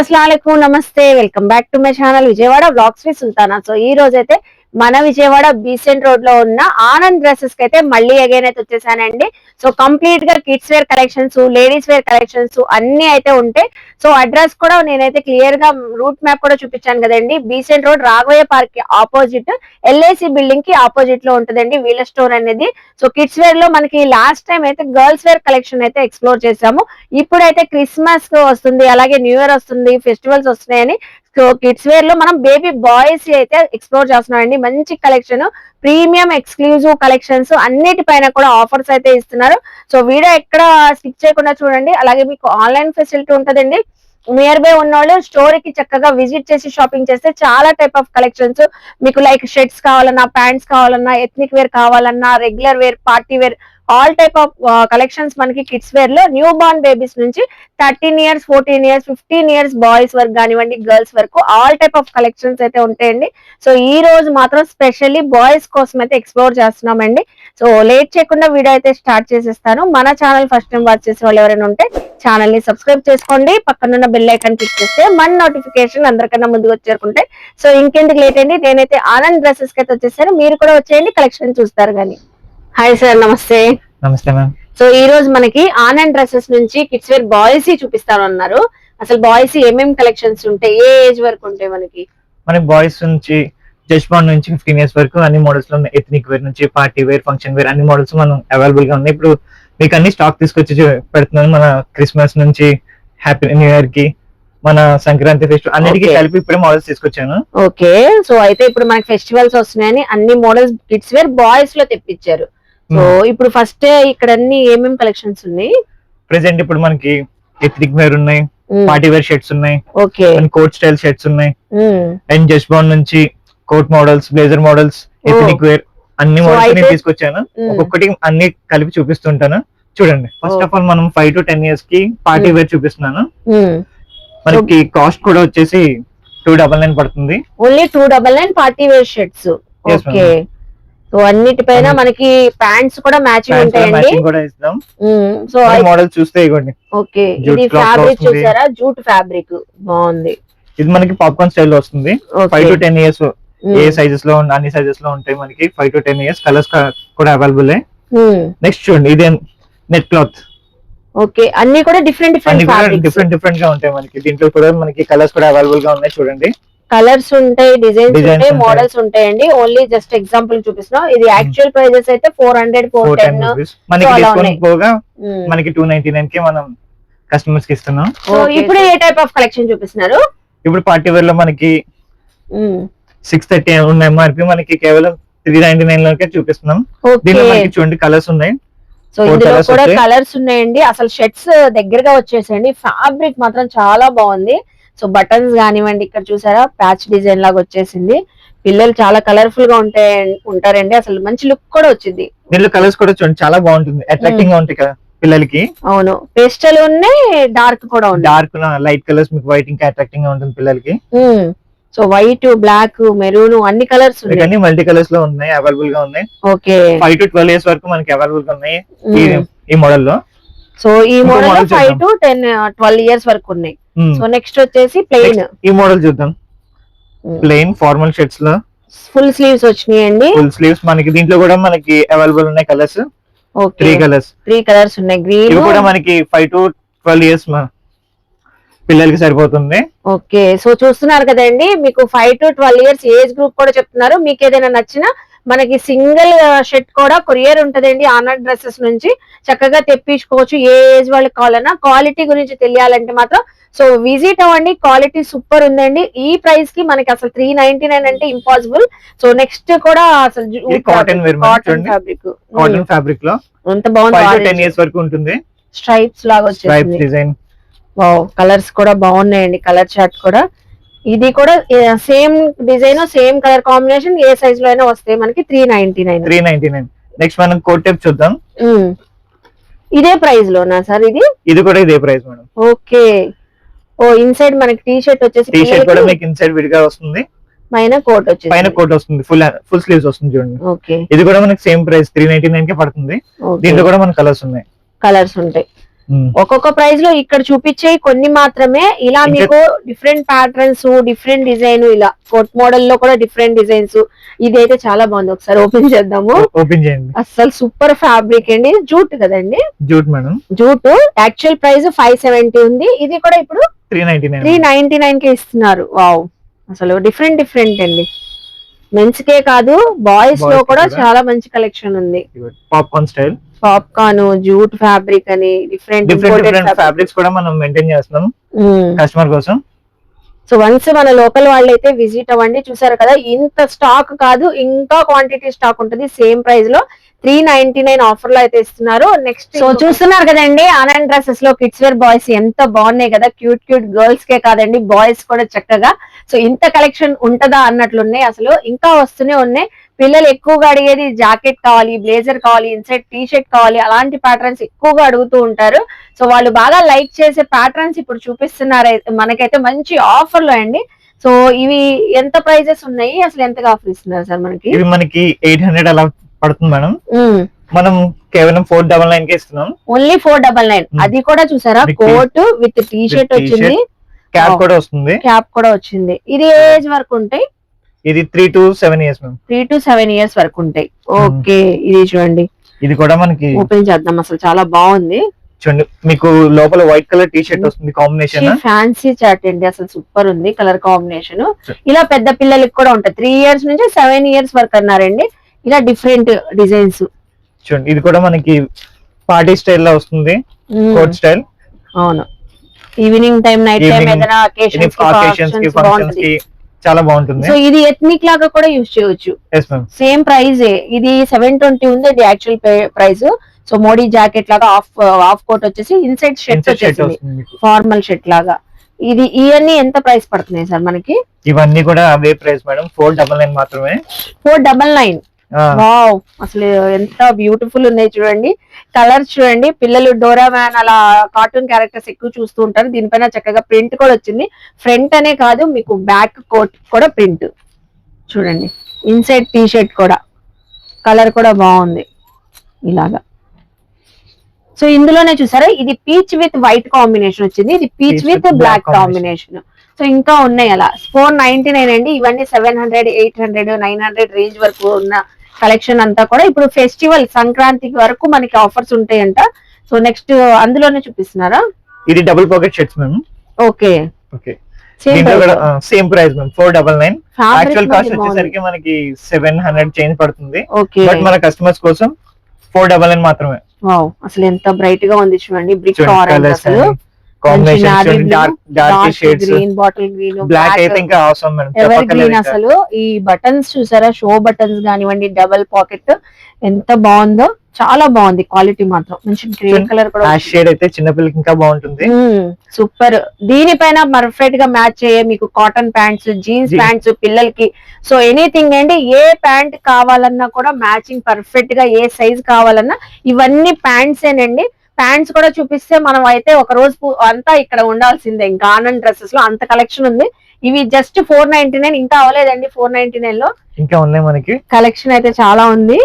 అస్సలం నమస్తే welcome back to my channel Vijayawada blogs we Sultana. So ఈ రోజైతే మన విజయవాడ బీసెంట్ రోడ్లో ఉన్న ఆనంద్ డ్రెస్సెస్కి అయితే మళ్ళీ అగైన్ అయితే వచ్చేసానండి. సో కంప్లీట్గా kids wear collections ladies wear collections అన్ని అయితే ఉంటాయి సో అడ్రస్ కూడా నేనైతే క్లియర్గా రూట్ మ్యాప్ కూడా చూపించాను కదండి. బీసెంట్ రోడ్ రాఘవయ్య పార్క్కి ఆపోజిట్ ఎల్ఐసి బిల్డింగ్కి ఆపోజిట్లో ఉంటుందండి వీళ్ళ స్టోర్ అనేది. సో కిడ్స్ వేర్లో మనకి లాస్ట్ టైం అయితే గర్ల్స్ వేర్ కలెక్షన్ అయితే ఎక్స్ప్లోర్ చేసాము ఇప్పుడైతే క్రిస్మస్ వస్తుంది అలాగే న్యూ ఇయర్ వస్తుంది ఫెస్టివల్స్ వస్తున్నాయని సో కిడ్స్ వేర్లో మనం బేబీ బాయ్స్ అయితే ఎక్స్ప్లోర్ చేస్తున్నాం అండి మంచి కలెక్షన్ ప్రీమియం ఎక్స్క్లూజివ్ కలెక్షన్స్ అన్నిటిపైన కూడా ఆఫర్స్ అయితే ఇస్తున్నారు. సో వీడియో ఎక్కడ స్కిప్ చేయకుండా చూడండి. అలాగే మీకు ఆన్లైన్ ఫెసిలిటీ ఉంటదండి. నియర్ బై ఉన్న వాళ్ళు స్టోర్కి చక్కగా విజిట్ చేసి షాపింగ్ చేస్తే చాలా టైప్ ఆఫ్ కలెక్షన్స్ మీకు లైక్ షర్ట్స్ కావాలన్నా ప్యాంట్స్ కావాలన్నా ఎథ్నిక్ వేర్ కావాలన్నా regular wear party wear all type of collections మనకి కిడ్స్ వేర్లో న్యూ బార్న్ బేబీస్ నుంచి thirteen years fourteen years fifteen years boys వరకు కానివ్వండి గర్ల్స్ వరకు ఆల్ టైప్ ఆఫ్ కలెక్షన్స్ అయితే ఉంటాయండి. సో ఈ రోజు మాత్రం స్పెషల్లీ బాయ్స్ కోసం అయితే ఎక్స్ప్లోర్ చేస్తున్నామండి. సో లేట్ చేయకుండా వీడియో అయితే స్టార్ట్ చేసేస్తాను. మన ఛానల్ ఫస్ట్ టైం వాచ్ చేసే వాళ్ళు ఎవరైనా ఉంటే ఛానల్ని సబ్స్క్రైబ్ చేసుకోండి. పక్కనున్న బెల్ ఐకాన్ క్లిక్ చేస్తే మన నోటిఫికేషన్ అందరికన్నా ముందుకు వచ్చేరుకుంటే సో ఇంకెందుకు లేట్ అండి నేనైతే ఆనంద్ డ్రెస్సెస్కి అయితే వచ్చేసాను. మీరు కూడా వచ్చేయండి కలెక్షన్ చూస్తారు కానీ. హాయ్ సార్ నమస్తే. నమస్తే మ్యామ్ సో ఈ రోజు మనకి ఆనంద్ డ్రెస్సెస్ నుంచి కిడ్స్ వేర్ బాయ్స్ చూపిస్తాను అన్నారు అసలు బాయ్స్ ఏమేమి కలెక్షన్స్ ఉంటాయి ఏ ఏజ్ వరకు ఉంటాయి మనకి? మనకి బాయ్స్ నుంచి జస్ట్ బాండ్ నుంచి ఫిఫ్టీన్ ఇయర్స్ వరకు అన్ని మోడల్స్లో ఉన్నాయి ఎథనిక్ వేర్ నుంచి పార్టీ వేర్ ఫంక్షన్ వేర్ అన్ని మోడల్స్ మనం అవైలబుల్గా ఉన్నాయి. ఇప్పుడు మీకు అన్ని స్టాక్ తీసుకొచ్చి పెడుతున్నాను. మన క్రిస్మస్ నుంచి హ్యాపీ న్యూ ఇయర్కి మన సంక్రాంతి ఫెస్టివల్ అన్నిటికీ. కలిపి ఇప్పుడే మోడల్స్ తీసుకొచ్చాను. ఓకే సో అయితే ఇప్పుడు మనకి ఫెస్టివల్స్ వస్తున్నాయని అన్ని మోడల్స్ కిడ్స్ వేర్ బాయ్స్లో తెప్పించారు. సో ఇప్పుడు ఫస్ట్ ఇక్కడ అన్ని ఏమేమి కలెక్షన్స్ ఉన్నాయి? ప్రెసెంట్ ఇప్పుడు మనకి ఎథనిక్ వేర్ ఉన్నాయి పార్టీ వేర్ షర్ట్స్ ఉన్నాయి ఓకే కోట్ స్టైల్ షర్ట్స్ ఉన్నాయి. అండ్ జస్ట్ బాండ్ నుంచి coat models blazer models ethnic wear అన్ని మోడల్స్ నేను తీసుకొచ్చాను. ఒక్కొక్కటి అన్ని కలిపి చూపిస్తుంటాను. చూడండి ఫస్ట్. ఆఫ్ ఆల్ మనం ఫైవ్ టు టెన్ ఇయర్స్కి పార్టీ. వేర్ చూపిస్తున్నాను. మనకి కాస్ట్ కూడా వచ్చేసి టూ డబల్ నైన్ పడుతుంది. Only two double nine party wear shirts okay so అన్నిటిపైన. మనకి ప్యాంట్స్ కూడా మ్యాచింగ్ ఉంటాయండి. సో మోడల్స్ చూస్తే ఇవ్వండి. ఓకే ఇది ఫ్యాబ్రిక్. చూసారా? జూట్ ఫ్యాబ్రిక్ బాగుంది. ఇది మనకి పాప్కార్న్ స్టైల్ వస్తుంది. Five to ten years. ఏ సైజెస్లో ఉన్న- అన్ని సైజెస్లో ఉంటాయి మనకి five to ten years colours కూడా అవైలబుల్. నెక్స్ట్ చూడండి ఇది నెట్ క్లాత్ ఓకే అన్ని కూడా డిఫరెంట్ డిఫరెంట్ డిఫరెంట్ డిఫరెంట్గా ఉంటాయి మనకి. దీంట్లో కూడా మనకి కలర్స్ కూడా అవైలబుల్గా ఉన్నాయి చూడండి. కలర్స్ ఉంటాయి డిజైన్స్ ఉంటాయి ఉంటాయి. మోడల్స్ ఉంటాయండి. ఓన్లీ జస్ట్ ఎగ్జాంపుల్ చూపిస్తున్నాం. ఇది యాక్చువల్ ప్రైజెస్ అయితే ఫోర్ హండ్రెడ్ ఫోర్ టెన్ మనకి డిస్కౌంట్. పోగా మనకి టూ నైన్టీ నైన్కి మనం కస్టమర్స్కి ఇస్తున్నాం. సో ఇప్పుడు ఏ టైప్ ఆఫ్ కలెక్షన్ చూపిస్తున్నారు? ఇప్పుడు పార్టీ వేర్లో మనకి. సిక్స్ థర్టీ ఉన్న ఎంఆర్పి మనకి కేవలం త్రీ నైన్టీ నైన్ లోకే చూపిస్తున్నాం. దీనిలో మనకి చూడండి కలర్స్ ఉన్నాయి. సో ఇందులో కూడా. కలర్స్ ఉన్నాయండి. అసలు షర్ట్స్ దగ్గరగా వచ్చేసండి ఫ్యాబ్రిక్ మాత్రం చాలా బాగుంది. సో బటన్స్ కానివ్వండి ఇక్కడ చూసారా? ప్యాచ్ డిజైన్ లాగా వచ్చేసింది. పిల్లలు చాలా కలర్ఫుల్గా ఉంటాయి ఉంటారండి. అసలు మంచి లుక్ కూడా వచ్చింది. దీనిలో కలర్స్ కూడా చూడండి చాలా బాగుంటుంది. అట్రాక్టింగ్గా ఉంటాయి కదా పిల్లలకి. అవును. పేస్టల్ ఉన్నాయి డార్క్ కూడా ఉంది డార్క్ లైట్ కలర్స్ మీకు వైట్ ఇంకా అట్రాక్టింగ్గా ఉంటుంది పిల్లలకి. సో వైట్ బ్లాక్ మెరూన్ అన్ని కలర్స్ అన్ని మల్టీ కలర్స్లో ఉన్నాయి అవైలబుల్గా ఉన్నాయి. Okay. Five to twelve years వరకు మనకి అవైలబుల్గా ఉన్నాయి ఈ- మోడల్లో సో ఈ model five. To ten twelve years వరకు ఉన్నాయి. సో నెక్స్ట్ వచ్చేసి ప్లెయిన్ ఈ మోడల్ చూద్దాం. ప్లెయిన్ ఫార్మల్ షర్ట్స్లో. ఫుల్ స్లీవ్స్ వచ్చినాయండి. ఫుల్ స్లీవ్స్ మనకి దీంట్లో కూడా మనకి అవైలబుల్ ఉన్నాయి colours. Okay. Three colours three colours ఉన్నాయి. గ్రీన్ కూడా మనకి ఫైవ్ టు ట్వెల్వ్ ఇయర్స్ పిల్లలకి సరిపోతుంది. ఓకే సో చూస్తున్నారు కదండి మీకు five to twelve years age group కూడా చెప్తున్నారు. మీకు ఏదైనా నచ్చినా మనకి సింగిల్ షర్ట్ కూడా కొరియర్ ఉంటదండి ఆనర్ డ్రెస్సెస్ నుంచి. చక్కగా తెప్పించుకోవచ్చు ఏ ఏజ్ వాళ్ళకి కావాలన్నా. క్వాలిటీ గురించి తెలియాలంటే మాత్రం సో విజిట్ అవ్వండి క్వాలిటీ సూపర్ ఉందండి. ఈ ప్రైస్కి మనకి అసలు త్రీ నైన్టీ నైన్ అంటే ఇంపాసిబుల్ సో నెక్స్ట్ కూడా అసలు కాటన్. ఫ్యాబ్రిక్ కాటన్ ఫ్యాబ్రిక్లో ఎంత టెన్ బాగుంది ఇయర్స్ వరకు ఉంటుంది. స్ట్రైప్స్ లాగా వచ్చేసింది. డిజైన్ వావ్ కలర్స్ కూడా బాగున్నాయండి కలర్ చార్ట్ కూడా. ఇది కూడా same design same colour combination ఏ సైజ్లో అయినా వస్తాయి మనకి three ninety nine three ninety nine next మనం కోట్ టైప్ చూద్దాం. ఇదే ప్రైస్ లోనా సార్ ఇది? ఇది కూడా ఇదే ప్రైస్ మేడం. ఓకే. ఓ ఇన్సైడ్ మనకి టీ షర్ట్ వచ్చేసి టీ షర్ట్ కూడా మీకు ఇన్సైడ్ విడిగా వస్తుంది. పైన కోట్ వచ్చేసి పైన కోట్ వస్తుంది. ఫుల్ ఫుల్ స్లీవ్స్ వస్తుంది చూడండి. ఓకే. ఇది కూడా మనకి same price three ninety nine కే పడుతుంది. దీంట్లో కూడా మన కలర్స్ ఉన్నాయి. కలర్స్ ఉంటాయి. ఒక్కొక్క ప్రైస్లో ఇక్కడ చూపించే కొన్ని మాత్రమే. ఇలా మీకు డిఫరెంట్ ప్యాటర్న్స్ డిఫరెంట్ డిజైన్ ఇలా కోట్ మోడల్లో కూడా డిఫరెంట్ డిజైన్స్ ఇదైతే చాలా బాగుంది. ఒకసారి ఓపెన్ చేద్దాము. ఓపెన్ చేయండి. అస్సలు సూపర్ ఫ్యాబ్రిక్ అండి. జూట్ కదండి? Jute madam. Jute. Actual price five seventy ఉంది. ఇది కూడా ఇప్పుడు త్రీ నైన్టీ నైన్కి ఇస్తున్నారు. వావ్ అసలు డిఫరెంట్ డిఫరెంట్ అండి. మెన్స్ కే కాదు బాయ్స్లో కూడా. చాలా మంచి కలెక్షన్ ఉంది. Popcorn style popcorn jute fabric అని డిఫరెంట్ డిఫరెంట్ ఫ్యాబ్రిక్స్ కూడా మనం మెయింటైన్ చేస్తున్నాం కస్టమర్ కోసం. సో వన్స్ మన లోకల్ వాళ్ళైతే విజిట్ అవ్వండి చూసారు కదా ఇంత స్టాక్ కాదు ఇంకా క్వాంటిటీ స్టాక్ ఉంటుంది సేమ్ ప్రైస్లో త్రీ నైన్టీ నైన్ ఆఫర్లో అయితే ఇస్తున్నారు. నెక్స్ట్ సో చూస్తున్నారు కదండి ఆనంద్ డ్రెస్సెస్లో కిడ్స్ వేర్ బాయ్స్ ఎంత బాగున్నాయి కదా. క్యూట్ క్యూట్ గర్ల్స్ కే కాదండి బాయ్స్ కూడా చక్కగా. సో ఇంత కలెక్షన్ ఉంటదా అన్నట్లున్నాయి అసలు. ఇంకా వస్తూనే ఉన్నాయి. పిల్లలు ఎక్కువగా అడిగేది జాకెట్ కావాలి బ్లేజర్ కావాలి ఇన్సైడ్ టీ షర్ట్ కావాలి అలాంటి ప్యాటర్న్స్ ఎక్కువగా అడుగుతూ ఉంటారు. సో వాళ్ళు బాగా లైక్ చేసే ప్యాటర్న్స్ ఇప్పుడు చూపిస్తున్నారు అయితే- మనకైతే మంచి ఆఫర్లో అండి. సో ఇవి ఎంత ప్రైజెస్ ఉన్నాయి? అసలు ఎంతగా ఆఫర్ ఇస్తున్నారు సార్ మనకి? ఇవి మనకి ఎయిట్ హండ్రెడ్ అలా పడుతుంది మేడం. మనం కేవలం ఫోర్ డబల్ నైన్కి ఇస్తున్నాం. Only four double nine. అది కూడా చూసారా? కోట్ విత్ టీ షర్ట్ వచ్చింది. క్యాప్. కూడా వస్తుంది. క్యాప్ కూడా వచ్చింది. ఇది ఏజ్ వరకు ఉంటాయి? ఇది three to seven years ma'am three to seven years వరకు ఉంటాయి. ఓకే ఇది చూడండి. ఇది కూడా మనకి ఓపెన్ చేద్దాం అసలు. చాలా బాగుంది. చూడండి మీకు లోపల వైట్ కలర్ టీ షర్ట్ వస్తుంది కాంబినేషన్ ఫ్యాన్సీ చాట్ అండి. అసలు సూపర్ ఉంది. Colour combination. ఇలా పెద్ద పిల్లలకి కూడా ఉంటాయి. త్రీ ఇయర్స్ నుంచి సెవెన్ ఇయర్స్ వరకు అన్నారండి. ఇలా డిఫరెంట్ డిజైన్స్. చూడండి ఇది కూడా మనకి పార్టీ స్టైల్లో వస్తుంది కోట్ స్టైల్. అవును. ఈవినింగ్ టైం నైట్ టైం ఏదైనా అకేషన్స్కి ఫంక్షన్స్కి చాలా బాగుంటుంది. సో ఇది ఎథ్నిక్ లాగా కూడా యూజ్ చేయొచ్చు సేమ్ ప్రైస్ ఇది సెవెన్ ట్వంటీ ఉంది ఇది actual price so Modi jacket లాగా ఆఫ్ ఆఫ్ కోట్ వచ్చేసి ఇన్సైడ్ షర్ట్ వచ్చేసింది. ఫార్మల్ షర్ట్ లాగా. ఇది ఇవన్నీ ఎంత ప్రైస్ పడుతున్నాయి సార్ మనకి? ఇవన్నీ కూడా అవే price madam four double nine మాత్రమే. ఫోర్ డబల్ నైన్ వావ్ అసలు ఎంత బ్యూటిఫుల్ ఉన్నాయి చూడండి. కలర్స్ చూడండి పిల్లలు డోరా మ్యాన్ అలా కార్టూన్ క్యారెక్టర్స్ ఎక్కువ చూస్తూ ఉంటారు. దీనిపైన చక్కగా ప్రింట్ కూడా వచ్చింది. ఫ్రంట్ అనే కాదు మీకు బ్యాక్ కోట్ కూడా ప్రింట్ చూడండి ఇన్సైడ్ టీ షర్ట్ కూడా. కలర్ కూడా బాగుంది. ఇలాగా. సో ఇందులోనే చూసారా? ఇది పీచ్ విత్ వైట్ కాంబినేషన్ వచ్చింది. ఇది peach with black combination so ఇంకా ఉన్నాయి అలా. ఫోర్ నైన్టీ నైన్ అండి. ఇవన్నీ seven hundred eight hundred nine hundred range వరకు ఉన్న కలెక్షన్ అంతా కూడా ఇప్పుడు ఫెస్టివల్ సంక్రాంతికి వరకు మనకి ఆఫర్స్ ఉంటాయంట. సో నెక్స్ట్ అందులోనే చూపిస్తున్నారా? ఇది double pocket shirts ma'am. Okay. Okay. Same price ma'am. Four double nine actual cost వచ్చేసరికి మనకి సెవెన్ హండ్రెడ్ చేంజ్ పడుతుంది. బట్ మన కస్టమర్స్ కోసం ఫోర్ డబల్ నైన్ మాత్రమే. అసలు ఎంత బ్రైట్గా ఉంది చూడండి. బ్రిక్ ఆరెంజ్ అసలు. Combination dark dark shades green bottle green black అయితే ఇంకా అవసరం మేడం ఎవర్ గ్రీన్ అసలు. ఈ బటన్స్ చూసారా? షో బటన్స్ కానివ్వండి డబల్ పాకెట్ ఎంత బాగుందో. చాలా బాగుంది క్వాలిటీ మాత్రం. మంచి గ్రీన్ కలర్ కూడా షేడ్ అయితే చిన్నపిల్లకి ఇంకా బాగుంటుంది. సూపర్ దీనిపైన పర్ఫెక్ట్గా మ్యాచ్ అయ్యే మీకు కాటన్ ప్యాంట్స్ జీన్స్. ప్యాంట్స్ పిల్లలకి. సో ఎనీథింగ్ అండి ఏ ప్యాంట్ కావాలన్నా కూడా మ్యాచింగ్ పర్ఫెక్ట్గా ఏ సైజ్ కావాలన్నా ఇవన్నీ ప్యాంట్స్ ఏనండి. ప్యాంట్స్ కూడా చూపిస్తే మనం అయితే ఒక రోజు అంతా ఇక్కడ ఉండాల్సిందే. ఇంకా ఆనంద్ డ్రెస్సెస్లో అంత కలెక్షన్ ఉంది. ఇవి జస్ట్ ఫోర్ నైన్టీ నైన్ ఇంకా అవ్వలేదండి ఫోర్ నైన్టీ నైన్లో. ఇంకా ఉన్నాయి మనకి. కలెక్షన్ అయితే చాలా ఉంది.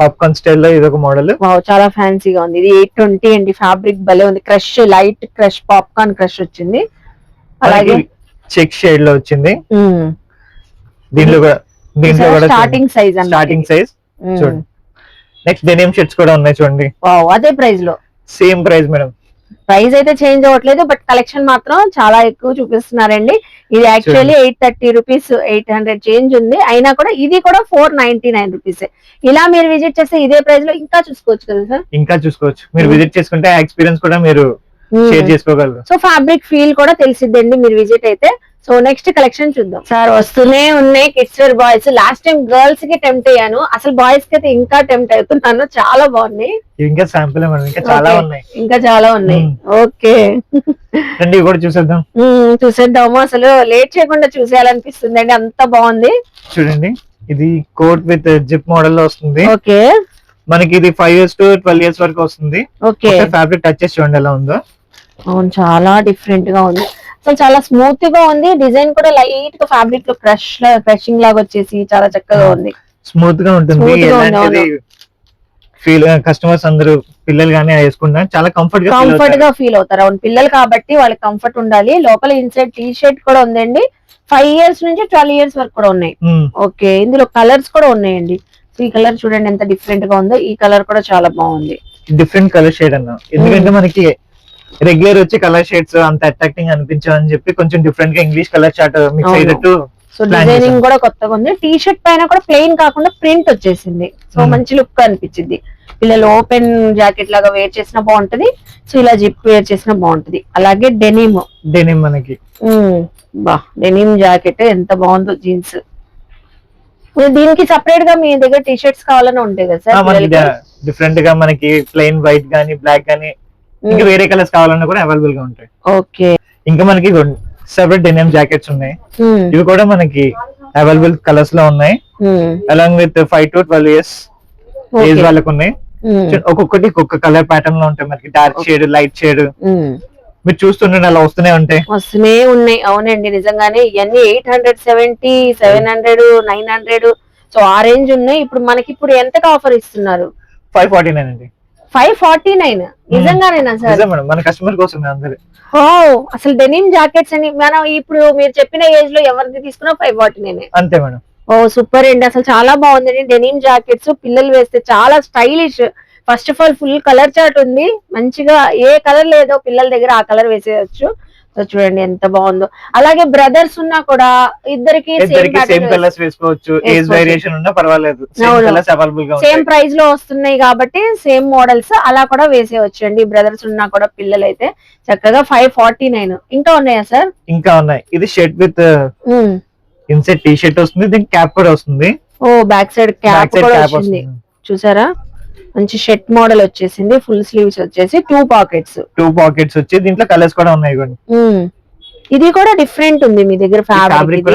పాప్కార్న్ స్టైల్లో ఇది ఒక మోడల్ చాలా ఫ్యాన్సీగా ఉంది. ఇది ఎయిట్ ట్వంటీ అండి. ఫ్యాబ్రిక్ భలే ఉంది. Crush light crush popcorn crush వచ్చింది. అలాగే చెక్ షేడ్లో వచ్చింది. దీంట్లో కూడా దీంట్లో కూడా స్టార్టింగ్ సైజ్ స్టార్టింగ్ సైజ్ చూడండి. నెక్స్ట్ డెనిమ్ షర్ట్స్ కూడా ఉన్నాయి చూడండి. అదే ప్రైస్లో. Same price madam. ప్రైస్ అయితే చేంజ్ అవ్వట్లేదు బట్ కలెక్షన్ మాత్రం చాలా ఎక్కువ చూపిస్తున్నారండి. ఇది actually eight thirty rupees eight hundred change ఉంది. అయినా కూడా ఇది కూడా ఫోర్ నైన్టీ నైన్ రూపీస్ ఇలా మీరు విజిట్ చేస్తే ఇదే ప్రైస్లో ఇంకా చూసుకోవచ్చు కదా సార్ ఇంకా చూసుకోవచ్చు. మీరు Hmm. విజిట్ చేసుకుంటే ఎక్స్పీరియన్స్ కూడా మీరు షేర్ చేసుకోగలరు. సో ఫ్యాబ్రిక్ ఫీల్ కూడా తెలిసిద్దండి మీరు విజిట్ అయితే. సో నెక్స్ట్ కలెక్షన్ చూద్దాం. సార్ వస్తూనే ఉన్నాయి kids wear boys. Last time గర్ల్స్కి టెంప్ట్ అయ్యాను. అసలు బాయ్స్కి అయితే ఇంకా టెంప్ట్ అవుతున్నాను. చాలా బాగున్నాయి. ఇంకా శాంపుల్ ఇంకా చాలా. ఉన్నాయి. ఇంకా చాలా ఉన్నాయి. Hmm. ఓకే రండి ఇవి కూడా చూసేద్దాం. మ్మ్, చూసేద్దాము. అసలు లేట్ చేయకుండా చూసేయాలనిపిస్తుంది అండి అంత బాగుంది. చూడండి ఇది కోట్ విత్ జిప్ మోడల్లో వస్తుంది. ఓకే మనకి ఇది five years to twelve years వరకు వస్తుంది. ఓకే ఫ్యాబ్రిక్ టచ్ చేసి చూడండి ఎలా ఉందో. అవును చాలా డిఫరెంట్గా ఉంది. అసలు చాలా స్మూత్గా ఉంది. డిజైన్ కూడా లైట్గా ఫ్యాబ్రిక్లో క్రష్ క్రషింగ్ లాగా వచ్చేసి చాలా చక్కగా ఉంది. స్మూత్గా ఉంటుంది. ఫీల్ కస్టమర్స్ అందరూ పిల్లలు కానీ వేసుకుంటారు చాలా కంఫర్ట్గా కంఫర్ట్. గా ఫీల్ అవుతారు. అవును పిల్లలు కాబట్టి వాళ్ళకి కంఫర్ట్ ఉండాలి. లోపల ఇన్సైడ్ టీ షర్ట్ కూడా ఉందండి. ఫైవ్ ఇయర్స్ నుంచి ట్వెల్వ్ ఇయర్స్ వరకు కూడా ఉన్నాయి. ఓకే ఇందులో కలర్స్ కూడా ఉన్నాయండి. సో ఈ కలర్ చూడండి ఎంత డిఫరెంట్గా ఉందో. ఈ కలర్ కూడా చాలా బాగుంది. డిఫరెంట్ కలర్ షేడ్ అన్న. ఎందుకంటే మనకి రెగ్యులర్ వచ్చి కలర్ షేడ్స్ అంత అట్రాక్టింగ్ అనిపించని చెప్పి కొంచెం డిఫరెంట్గా ఇంగ్లీష్ కలర్ చార్ట్ మిక్స్. అయ్యేటట్టు సో డిజైనింగ్. కూడా కొత్తగా ఉంది. టీ షర్ట్ పైన కూడా ప్లెయిన్ కాకుండా ప్రింట్ వచ్చేసింది. So Hmm. మంచి లుక్ అనిపించింది. పిల్లలు ఓపెన్ జాకెట్ లాగా వేర్ చేసినా బాగుంటది. సో ఇలా జిప్ వేర్ చేసినా బాగుంటది. అలాగే డెనిమ్ డెనిమ్ మనకి. బా డెనిమ్ జాకెట్ ఎంత బాగుందో జీన్స్ దీనికి సపరేట్గా మీ దగ్గర టీ షర్ట్స్ కావాలని ఉంటాయి కదా సార్ డిఫరెంట్గా మనకి ప్లెయిన్ వైట్ గానీ బ్లాక్ గానీ ఇంకా వేరే కలర్స్ కావాలన్నా కూడా అవైలబుల్గా ఉంటాయి. ఓకే. ఇంకా మనకి సెపరేట్ డెనిమ్ జాకెట్స్ ఉన్నాయి. ఇవి కూడా మనకి అవైలబుల్ కలర్స్లో ఉన్నాయి. Along with five to twelve years age వాళ్ళకు ఉన్నాయి. ఒక్కొక్కటి ఒక్కొక్క కలర్ ప్యాటర్న్లో ఉంటాయి. మనకి డార్క్ షేడ్ లైట్ షేడ్ మీరు చూస్తుంటే అలా వస్తూనే ఉంటాయి. వస్తూనే ఉన్నాయి. అవునండి నిజంగానే ఇవన్నీ eight hundred seventy seven hundred nine hundred so ఆ రేంజ్ ఉన్నాయి. ఇప్పుడు మనకి ఇప్పుడు ఎంతకు ఆఫర్ ఇస్తున్నారు? ఫైవ్ ఫార్టీ నైన్ అండి. Five forty nine. నిజంగానేనా సార్? నిజం మేడం మన కస్టమర్ కోసం అందరు. ఓ అసలు డెనిమ్ జాకెట్స్ అని మనం ఇప్పుడు మీరు చెప్పిన ఏజ్లో ఎవరిది తీసుకున్నా ఫైవ్ ఫార్టీ నైన్. అంతే మేడం. ఓ సూపర్ అండి. అసలు చాలా బాగుందండి డెనిమ్ జాకెట్స్. పిల్లలు వేస్తే చాలా stylish. First of all full colour chart ఉంది. మంచిగా ఏ కలర్ లేదో పిల్లల దగ్గర ఆ కలర్ వేసేయచ్చు. సో చూడండి ఎంత బాగుందో. అలాగే బ్రదర్స్ ఉన్నా కూడా ఇద్దరికి సేమ్ కలర్స్ వేసుకోవచ్చు. ఏజ్ వేసుకోవచ్చు. వేరియేషన్ ఉన్నా పర్వాలేదు. సేమ్ ప్రైస్లో వస్తున్నాయి కాబట్టి సేమ్ మోడల్స్ అలా కూడా వేసేయచ్చు అండి బ్రదర్స్ ఉన్నా కూడా పిల్లలు అయితే చక్కగా ఫైవ్ ఫార్టీ నైన్ ఇంకా ఉన్నాయా సార్ ఇంకా ఉన్నాయి. ఇది shirt with inset T shirt వస్తుంది. దీనికి క్యాప్ కూడా వస్తుంది. ఓ బ్యాక్ సైడ్ క్యాప్ కూడా వస్తుంది. చూసారా? మంచి షర్ట్ మోడల్ వచ్చేసింది. ఫుల్ స్లీవ్స్ వచ్చేసి టూ పాకెట్స్. టూ పాకెట్స్ వచ్చి దీంట్లో కలర్స్ కూడా ఉన్నాయి ఇది కూడా డిఫరెంట్ ఉంది మీ దగ్గర ఫ్యాబ్రిక్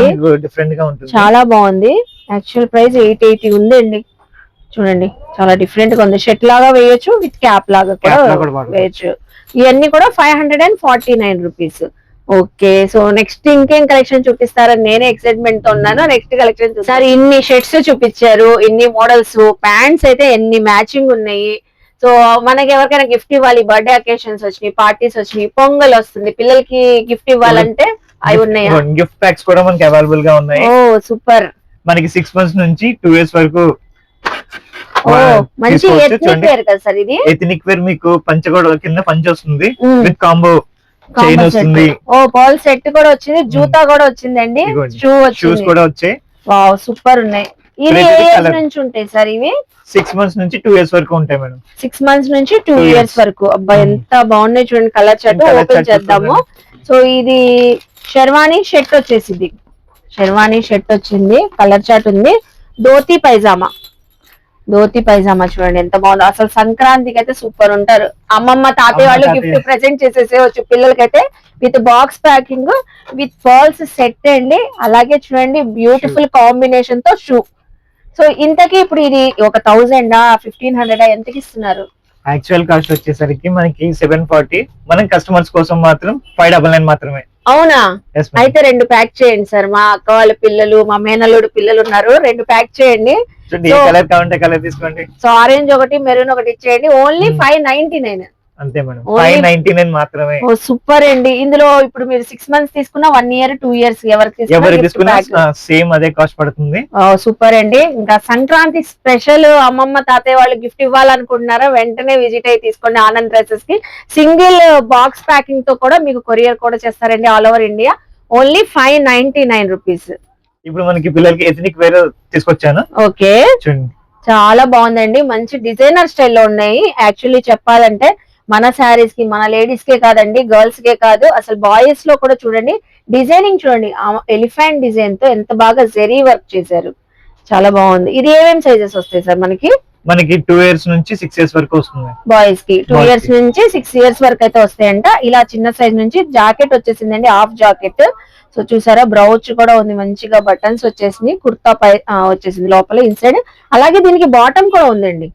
డిఫరెంట్గా ఉంటుంది. చాలా బాగుంది. యాక్చువల్ ప్రైస్ ఎయిట్ ఎయిటీ ఉందండి చూడండి చాలా డిఫరెంట్గా ఉంది. షర్ట్ లాగా వేయొచ్చు విత్ క్యాప్ లాగా కూడా. వేయొచ్చు. ఇవన్నీ కూడా five hundred and forty nine rupees okay so next ఇంకేం కలెక్షన్ చూపిస్తారని నేనే ఎక్సైట్మెంట్తో ఉన్నాను. నెక్స్ట్ కలెక్షన్ సార్ ఇన్ని షర్ట్స్ చూపించారు ఇన్ని మోడల్స్ ప్యాంట్స్ అయితే ఎన్ని మ్యాచింగ్ ఉన్నాయి. సో మనకి ఎవరికైనా గిఫ్ట్ ఇవ్వాలి బర్త్డే అకేషన్స్ వచ్చినాయి పార్టీస్ వచ్చినాయి పొంగల్ వస్తుంది పిల్లలకి గిఫ్ట్ ఇవ్వాలంటే అవి ఉన్నాయా? గిఫ్ట్ ప్యాక్స్ కూడా మనకి అవైలబుల్గా ఉన్నాయి. ఓ సూపర్. మనకి సిక్స్ మంత్స్ నుంచి టూ ఇయర్స్ వరకు మంచి చూడండి. వేర్ కదా సార్ ఇది? ఎథనిక్ వేర్ మీకు పంచ కూడా కింద పంచ వస్తుంది. విత్ కాంబో చైన్ వస్తుంది. ఓ బాల్ సెట్ కూడా వచ్చింది. జూతా కూడా వచ్చిందండి. షూ షూస్ కూడా వచ్చాయి. వావ్ సూపర్ ఉన్నాయి. ఇవి ఏ ప్రతిదీ ఏజ్ colour. నుంచి ఉంటాయి సార్ ఇవి? సిక్స్ మంత్స్ నుంచి టూ ఇయర్స్ వరకు ఉంటాయి మేడం. సిక్స్ మంత్స్ నుంచి టూ ఇయర్స్. వరకు. అబ్బా Hmm. ఎంత బాగున్నాయి చూడండి కలర్ షర్ట్ ఓపెన్ చేద్దాము. సో ఇది షెర్వానీ షర్ట్ వచ్చేసింది. షెర్వానీ షర్ట్ వచ్చింది. కలర్ చార్ట్ ఉంది. ధోతి పైజామా ధోతి పైజామా చూడండి ఎంత బాగుందో. అసలు సంక్రాంతికి అయితే సూపర్ ఉంటారు. అమ్మమ్మ తాతయ్య వాళ్ళు. గిఫ్ట్ ప్రెజెంట్ చేసేసేవచ్చు పిల్లలకైతే with box packing with pearls set అండి. అలాగే చూడండి బ్యూటిఫుల్ కాంబినేషన్తో షూ సో ఇంతకీ ఇప్పుడు ఇది ఒక థౌజండ్ ఫిఫ్టీన్ హండ్రెడ్ ఎంతకి ఇస్తున్నారు? యాక్చువల్ కాస్ట్ వచ్చేసరికి మనకి సెవెన్ ఫార్టీ మనం కస్టమర్స్ కోసం మాత్రం ఫైవ్ డబల్ నైన్ మాత్రమే. అవునా? అయితే రెండు ప్యాక్ చేయండి సార్. మా అక్క వాళ్ళ పిల్లలు మా మేనల్లుడు పిల్లలు ఉన్నారు. రెండు ప్యాక్ చేయండి. కలర్ కావాలంటే కలర్ తీసుకోండి. సో ఆరెంజ్ ఒకటి మెరూన్ ఒకటి ఇచ్చేయండి. ఓన్లీ. ఫైవ్ నైన్టీ నైన్ అంతే మేడం. ఫైవ్ నైన్టీ నైన్ మాత్రమే. ఓ సూపర్ అండి. ఇందులో ఇప్పుడు మీరు సిక్స్ మంత్స్ తీసుకున్న వన్ ఇయర్ టూ ఇయర్స్ ఎవరికి ఎవరు తీసుకున్నా తీసుకున్నా సేమ్ అదే కాస్ట్ పడుతుంది. సూపర్ అండి. ఇంకా సంక్రాంతి స్పెషల్ అమ్మమ్మ తాతయ్య వాళ్ళు గిఫ్ట్ ఇవ్వాలనుకుంటున్నారా? వెంటనే విజిట్ అయ్యి తీసుకోండి ఆనంద్ డ్రెస్సెస్కి. సింగిల్ బాక్స్ ప్యాకింగ్తో కూడా మీకు కొరియర్ కూడా చేస్తారండి all over India only five ninety nine rupees ఇప్పుడు మనకి పిల్లలకి ఎథనిక్ వేర్ తీసుకొచ్చాను. ఓకే చూడండి. చాలా బాగుందండి. మంచి డిజైనర్ స్టైల్లో ఉన్నాయి. యాక్చువల్లీ చెప్పాలంటే మన శారీస్కి మన లేడీస్ కే కాదండి గర్ల్స్ కే కాదు. అసలు బాయ్స్లో కూడా చూడండి డిజైనింగ్ చూడండి. ఎలిఫెంట్ డిజైన్తో ఎంత బాగా జెరీ వర్క్ చేశారు. చాలా బాగుంది. ఇది ఏమేమి సైజెస్ వస్తాయి సార్ మనకి? మనకి టూ ఇయర్స్ నుంచి సిక్స్ ఇయర్స్ వరకు వస్తుంది. బాయ్స్కి. Two years. నుంచి సిక్స్ ఇయర్స్ వరకు అయితే వస్తాయంట. ఇలా చిన్న సైజ్ నుంచి జాకెట్ వచ్చేసిందండి హాఫ్ జాకెట్ సో చూసారా బ్రౌచ్ కూడా ఉంది మంచిగా బటన్స్ వచ్చేసింది కుర్తా పై వచ్చేసింది లోపల ఇన్సైడ్ అలాగే దీనికి బాటమ్ కూడా ఉందండి.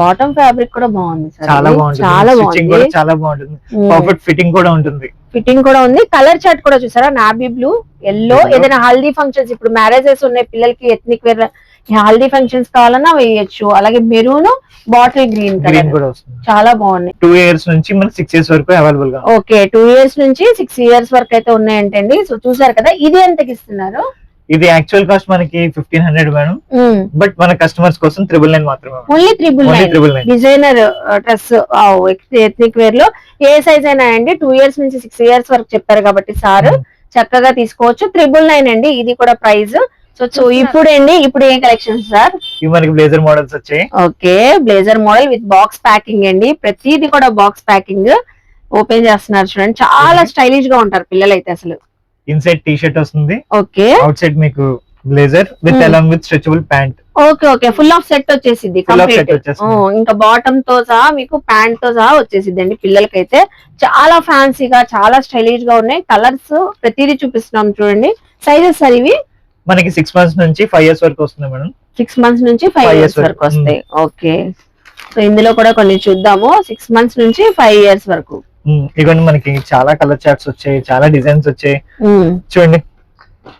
బాటమ్ ఫ్యాబ్రిక్ కూడా బాగుంది సార్. చాలా. బాగుంటుంది. చాలా బాగుంది. చాలా బాగుంటుంది. పర్ఫెక్ట్ ఫిట్టింగ్ కూడా ఉంటుంది. ఫిట్టింగ్ కూడా ఉంది. కలర్ చార్ట్ కూడా చూసారా? Navy blue yellow. ఏదైనా హల్దీ ఫంక్షన్స్ ఇప్పుడు మ్యారేజెస్ ఉన్నాయి పిల్లలకి ఎథనిక్ వేర్ హల్దీ ఫంక్షన్స్ కావాలన్నా వేయొచ్చు. అలాగే maroon bottle green green colour కూడా వస్తుంది. చాలా బాగున్నాయి. టూ ఇయర్స్ నుంచి మనకి సిక్స్ ఇయర్స్ వరకు అవైలబుల్గా. ఓకే టూ ఇయర్స్ నుంచి సిక్స్ ఇయర్స్ వరకు అయితే ఉన్నాయంటండి. సో చూసారు కదా ఇది ఎంతకి ఇస్తున్నారు ఇది యాక్చువల్ కాస్ట్ మనకి ఫిఫ్టీన్ హండ్రెడ్ మేడం. బట్ మన కస్టమర్స్ కోసం త్రిబుల్ నైన్ మాత్రమే only triple nine triple nine designer dress ethnic వేర్లో ఏ సైజ్ అయినా అండి టూ ఇయర్స్ నుంచి సిక్స్ ఇయర్స్ వరకు చెప్పారు కాబట్టి సార్ Hmm. చక్కగా తీసుకోవచ్చు. త్రిబుల్ నైన్ అండి ఇది కూడా ప్రైస్ సో సో ఇప్పుడు అండి ఇప్పుడు ఏ కలెక్షన్ సార్? ఇవి మనకి బ్లేజర్ మోడల్స్ వచ్చాయి. Okay blazer model with box packing అండి. ప్రతిది కూడా బాక్స్ ప్యాకింగ్ ఓపెన్ చేస్తున్నారు చూడండి. చాలా స్టైలిష్గా ఉంటారు పిల్లలు అయితే అసలు. ఇన్సైడ్ టీ షర్ట్ వస్తుంది. ఓకే. అవుట్ సైడ్ మీకు blazer with Hmm. Along with stretchable pant okay okay. Full half set వచ్చేసింది. ఇంకా బాటమ్తో సహా మీకు ప్యాంట్తో సహా వచ్చేసింది అండి పిల్లలకైతే. చాలా ఫ్యాన్సీగా చాలా స్టైలిష్గా ఉన్నాయి. కలర్స్ ప్రతిదీ చూపిస్తున్నాం చూడండి. సైజెస్ సార్ ఇవి? మనకి సిక్స్ మంత్స్ నుంచి ఫైవ్ ఇయర్స్ వరకు వస్తుంది మేడం. సిక్స్ మంత్స్ నుంచి ఫైవ్ ఇయర్స్ వరకు వరకు. వస్తాయి. ఓకే సో ఇందులో కూడా కొన్ని చూద్దాము. సిక్స్ మంత్స్ నుంచి ఫైవ్ ఇయర్స్ వరకు. ఇవన్నీ మనకి చాలా కలర్ చార్ట్స్ వచ్చాయి చాలా డిజైన్స్ వచ్చాయి. చూడండి.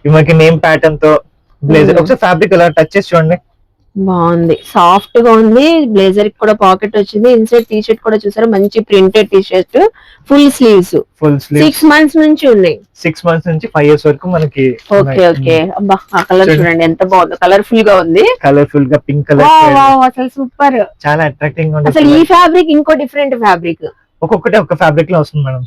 ఇవి మనకి నేమ్ ప్యాటర్న్తో బ్లేజర్. ఒకసారి ఫ్యాబ్రిక్ అలా టచ్ చేసి చూడండి. బాగుంది. సాఫ్ట్గా ఉంది. బ్లేజర్కి కూడా పాకెట్ వచ్చింది. ఇన్సైడ్ టీ షర్ట్ కూడా చూసారు? మంచి printed T shirt full sleeves full sleeve six months నుంచి ఉన్నాయి. సిక్స్ మంత్స్ నుంచి ఫైవ్ ఇయర్స్ వరకు మనకి ఓకే ఓకే అబ్బా ఆ కలర్ చూడండి. ఎంత బాగుందో. కలర్ఫుల్గా ఉంది. కలర్ఫుల్గా పింక్ కలర్ అసలు సూపర్ చాలా అట్రాక్టింగ్ అసలు ఈ ఫ్యాబ్రిక్ ఇంకో డిఫరెంట్ ఫ్యాబ్రిక్ ఒక్కొక్కటి ఒక ఫ్యాబ్రిక్లో వస్తుంది మేడం.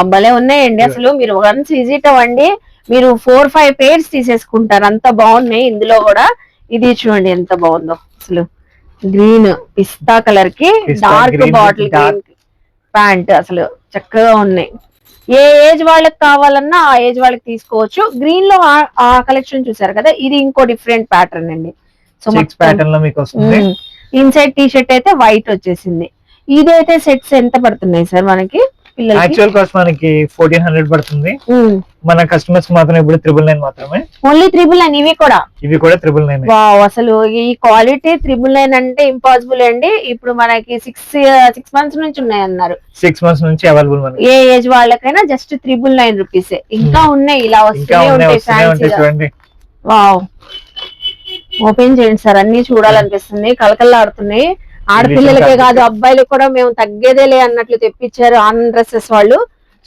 భలే ఉన్నాయండి అసలు. మీరు వన్స్ విజిట్ అవ్వండి మీరు ఫోర్ ఫైవ్ పేర్స్ తీసేసుకుంటారు. అంత బాగున్నాయి. ఇందులో కూడా ఇది చూడంండి ఎంత బాగుందో. అసలు గ్రీన్ పిస్తా కలర్కి డార్క్ బాటిల్ గ్రీన్ ప్యాంట్ అసలు చక్కగా ఉన్నాయి. ఏ ఏజ్ వాళ్ళకి కావాలన్నా ఆ ఏజ్ వాళ్ళకి తీసుకోవచ్చు. గ్రీన్లో ఆ- కలెక్షన్ చూసారు కదా? ఇది ఇంకో డిఫరెంట్ ప్యాటర్న్ అండి. సో ప్యాటర్న్లో మీకు వస్తుంది. ఇన్సైడ్ టీ షర్ట్ అయితే వైట్ వచ్చేసింది. ఇదైతే సెట్స్ ఎంత పడుతున్నాయి సార్ మనకి యాక్చువల్ కాస్ట్ మనకి ఫోర్టీన్ హండ్రెడ్ పడుతుంది. మన కస్టమర్స్ మాత్రం ఇప్పుడు త్రిబుల్ నైన్ మాత్రమే. ఓన్లీ త్రిబుల్ నైన్ ఇవి కూడా? ఇవి కూడా త్రిబుల్ నైన్ అసలు ఈ క్వాలిటీ త్రిబుల్ నైన్ అంటే ఇంపాసిబుల్ అండి. ఇప్పుడు మనకి సిక్స్ సిక్స్ మంత్స్ నుంచి ఉన్నాయి అన్నారు సిక్స్ మంత్స్ నుంచి అవైలబుల్ మనకి. ఏ ఏజ్ వాళ్ళకైనా జస్ట్ త్రిబుల్ నైన్ రూపీస్ ఇంకా ఉన్నాయి ఇలా వస్తూనే ఉంటాయి చూడండి. వావ్ ఓపెన్ చేయండి సార్ అన్ని చూడాలనిపిస్తుంది. కలకల్లాడుతున్నాయి ఆడపిల్లలకే. కాదు అబ్బాయిలు కూడా మేము తగ్గేదేలే అన్నట్లు తెప్పించారు ఆన్ డ్రెస్సెస్ వాళ్ళు.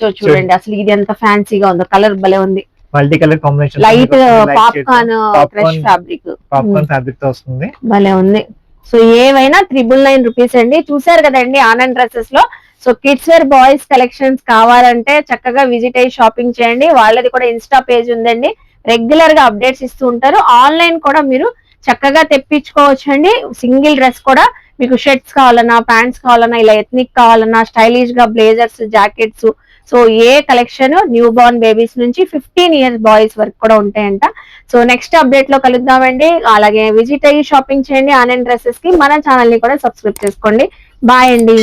సో చూడండి అసలు ఇది ఎంత ఫ్యాన్సీగా ఉందో కలర్ భలే ఉంది. Multi colour combination light popcorn crush fabric popcorn ఫ్యాబ్రిక్తో వస్తుంది. భలే ఉంది. సో ఏవైనా త్రిబుల్ నైన్ రూపీస్ అండి. చూసారు కదండి Anand డ్రెస్సెస్లో. So kids wear boys collections కావాలంటే చక్కగా విజిట్ అయ్యి షాపింగ్ చేయండి. వాళ్ళది కూడా ఇన్స్టా పేజ్ ఉందండి. రెగ్యులర్గా అప్డేట్స్ ఇస్తూ ఉంటారు. ఆన్లైన్ కూడా మీరు చక్కగా తెప్పించుకోవచ్చు అండి సింగిల్ డ్రెస్ కూడా మీకు షర్ట్స్ కావాలన్నా ప్యాంట్స్ కావాలన్నా ఇలా ఎథ్నిక్ కావాలన్నా స్టైలిష్గా బ్లేజర్స్ జాకెట్స్ సో ఏ కలెక్షన్ న్యూ బార్న్ బేబీస్ నుంచి ఫిఫ్టీన్ ఇయర్స్ బాయ్స్ వరకు కూడా ఉంటాయంట. సో నెక్స్ట్ అప్డేట్లో కలుద్దామండి. అలాగే విజిట్ అయ్యి షాపింగ్ చేయండి. ఆన్లైన్ డ్రెస్సెస్కి మన ఛానల్ని కూడా సబ్స్క్రైబ్ చేసుకోండి. బాయ్ అండి.